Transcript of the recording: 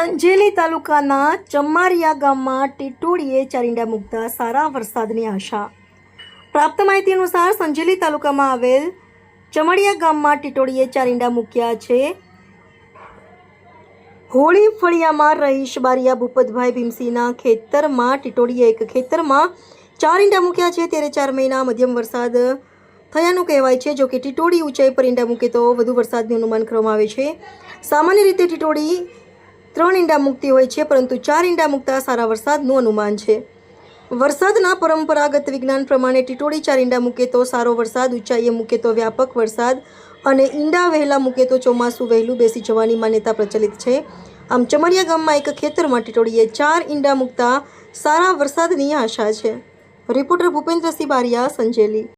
સંજેલી તાલુકાના ચમ્મારિયા ગામમાં ટીટોડીએ ચારિંડા મૂકતા સારા વરસાદની આશા. પ્રાપ્ત માહિતી અનુસાર સંજેલી તાલુકામાં આવેલ ચમડિયા ગામમાં ટીટોડીએ ચારિંડા મૂક્યા છે. હોળી ફળિયામાં રહીશ બારિયા ભૂપતભાઈ ભીમસિંહના ખેતરમાં ટીટોડીએ એક ખેતરમાં ચાર ઈંડા મૂક્યા છે. ત્યારે ચાર મહિના મધ્યમ વરસાદ થયાનું કહેવાય છે. જો કે ટીટોડી ઊંચાઈ પર ઈંડા મૂકે તો વધુ વરસાદનું અનુમાન કરવામાં આવે છે. સામાન્ય રીતે ટીટોડી ત્રણ ઈંડા મૂકતી હોય છે, પરંતુ ચાર ઈંડા મૂકતા સારા વરસાદનું અનુમાન છે. વરસાદના પરંપરાગત વિજ્ઞાન પ્રમાણે ટીટોળી ચાર ઈંડા મૂકે તો સારો વરસાદ, ઊંચાઈએ મૂકે તો વ્યાપક વરસાદ અને ઈંડા વહેલા મૂકે તો ચોમાસું વહેલું બેસી જવાની માન્યતા પ્રચલિત છે. આમ ચમરિયા ગામમાં એક ખેતરમાં ટીટોડીએ ચાર ઈંડા મૂકતા સારા વરસાદની આશા છે. રિપોર્ટર ભૂપેન્દ્રસિંહ બારિયા, સંજેલી.